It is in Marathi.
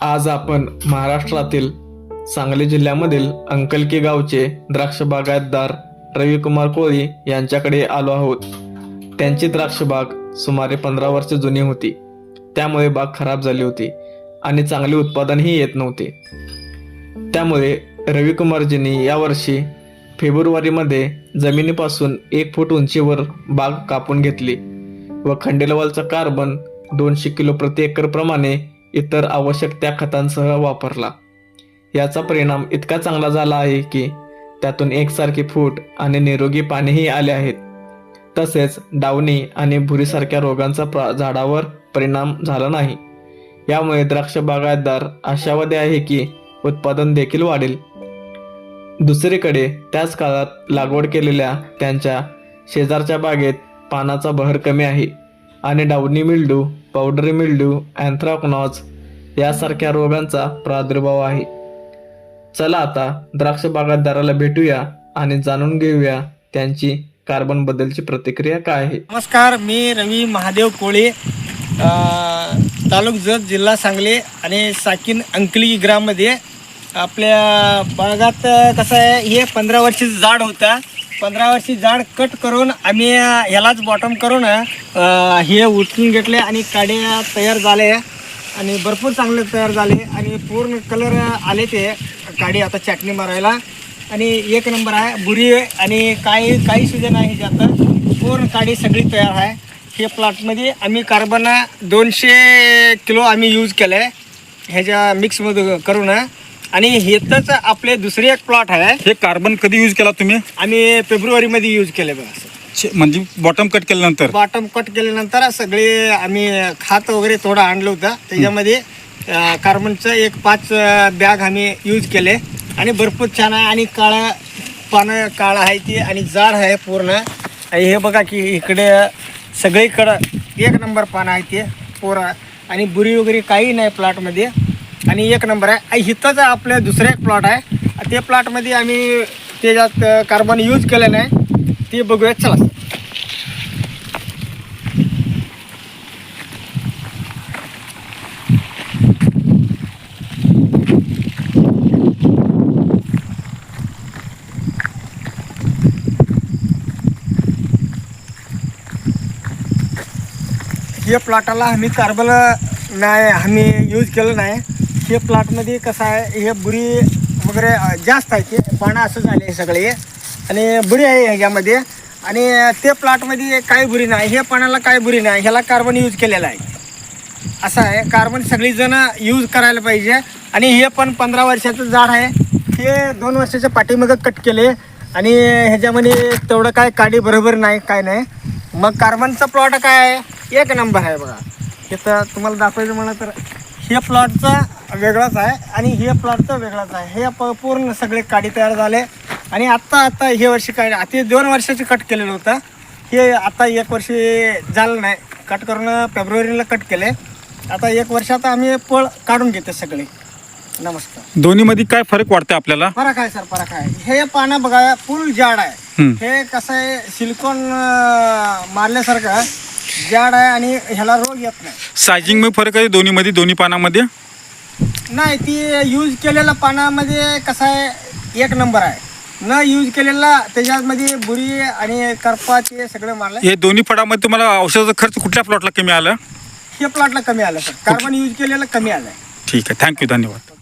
आज आपण महाराष्ट्रातील सांगली जिल्ह्यामधील अंकलकी गावचे द्राक्ष बागायतदार रविकुमार कोळी यांच्याकडे आलो आहोत. त्यांची द्राक्ष बाग सुमारे पंधरा वर्ष जुनी होती. त्यामुळे बाग खराब झाली होती आणि चांगले उत्पादनही येत नव्हते. त्यामुळे रविकुमारजींनी यावर्षी फेब्रुवारीमध्ये जमिनीपासून एक फूट उंचीवर बाग कापून घेतली व खंडेलवालचा कार्बन दोनशे किलो प्रति एकर प्रमाणे इतर आवश्यक त्या खतांसह वापरला. याचा परिणाम इतका चांगला झाला आहे की त्यातून एकसारखी फूट आणि निरोगी पानेही आले आहेत. तसेच डावणी आणि भुरीसारख्या रोगांचा प्रा झाडावर परिणाम झाला नाही. यामुळे द्राक्ष बागायतदार आशावादी आहे की उत्पादन देखील वाढेल. दुसरीकडे त्याच काळात लागवड केलेल्या त्यांच्या शेजारच्या बागेत पानाचा बहर कमी आहे. आणि डावणी मिल्डू पावडरी मिल्डू अँथ्राकनॉज यासारख्या रोगांचा प्रादुर्भाव आहे. चला आता द्राक्ष बागायतदाराला भेटूया आणि जाणून घेऊया त्यांची कार्बन बद्दलची प्रतिक्रिया काय आहे. नमस्कार मी रवी महादेव कोळे तालुक जत जिल्हा सांगली आणि साकीन अंकली ग्राममध्ये. आपल्या बागात कसं आहे हे पंधरा वर्षीचं झाड होतं. पंधरा वर्षी झाड कट करून आम्ही ह्यालाच बॉटम करून हे उचलून घेतले आणि काड्या तयार झाले. आणि भरपूर चांगले तयार झाले. आणि पूर्ण कलर आले ते काडी आता चटणी मारायला. आणि एक नंबर आहे बुरी. आणि काही काही सुद्धा नाही त्यात पूर्ण काडी सगळी तयार आहे. हे प्लॉटमध्ये आम्ही कार्बन दोनशे किलो आम्ही यूज केलं आहे ह्याच्या मिक्समध्ये करून. आणि हेतच आपले दुसरे एक प्लॉट आहे. हे कार्बन कधी यूज केला तुम्ही? आम्ही फेब्रुवारीमध्ये यूज केले बघा छे- म्हणजे बॉटम कट केल्यानंतर? बॉटम कट केल्यानंतर सगळे आम्ही खात वगैरे थोडं आणलं होतं. त्याच्यामध्ये अं, कार्बनचं एक पाच बॅग आम्ही यूज केले. आणि भरपूर छान आहे आणि काळं पानं काळं आहे ती आणि जाड आहे पूर्ण. आणि हे बघा की इकडे सगळीकडं एक नंबर पानं आहे ते पोरं. आणि बुरी वगैरे काही नाही प्लॉटमध्ये आणि एक नंबर आहे. आणि हिथंच आपलं दुसरं एक प्लॉट आहे. ते प्लॉटमध्ये आम्ही ते जास्त कार्बन यूज केलं नाही. ते बघूया. चला. या प्लॉटाला आम्ही कार्बन नाही आम्ही यूज केलं नाही. हे प्लॉटमध्ये कसं आहे हे बुरी वगैरे जास्त आहे ते. पानं असं झाले हे सगळे. आणि बुरी आहे ह्याच्यामध्ये. आणि ते प्लॉटमध्ये काय बुरी नाही. हे पाण्याला काय बुरी नाही. ह्याला कार्बन यूज केलेलं आहे. असं आहे. कार्बन सगळीजणं यूज करायला पाहिजे. आणि हे पण पंधरा वर्षाचं झाड आहे. हे दोन वर्षाच्या पाठीमागं कट केले. आणि ह्याच्यामध्ये तेवढं काय काडी बरोबर नाही काय नाही. मग कार्बनचा प्लॉट काय आहे? एक नंबर आहे बघा. इथं तुम्हाला दाखवायचं म्हणलं तर हे प्लॉटचा वेगळाच आहे आणि हे प्लॉटचा वेगळाच आहे. हे प पूर्ण सगळे काडी तयार झाले. आणि आत्ता आता हे वर्षी काय आता दोन वर्षाचे कट केलेलं होतं. हे आता एक वर्षी झालं नाही. कट करून फेब्रुवारीला कट केले. आता एक वर्षात आम्ही पळ काढून घेतो सगळे. नमस्कार. दोन्हीमध्ये काय फरक वाटते आपल्याला? फरक आहे सर फरक आहे. हे पानं बघा फुल जाड आहे. हे कसं आहे सिलिकॉन मारल्यासारखं जाड आहे आणि ह्याला रोग येत नाही. सायझिंगमध्ये फरक आहे दोन्हीमध्ये दोन्ही पानामध्ये? नाही ती यूज केलेल्या पानामध्ये कसं आहे एक नंबर आहे. न यूज केलेला त्याच्यामध्ये बुरी आणि करपा ते सगळं मारलं हे दोन्ही फळामध्ये तुम्हाला औषधाचा खर्च कुठल्या प्लॉटला कमी आला? हे प्लॉटला कमी आलं सर कार्बन यूज केलेलं कमी आलं ठीक आहे थँक्यू धन्यवाद.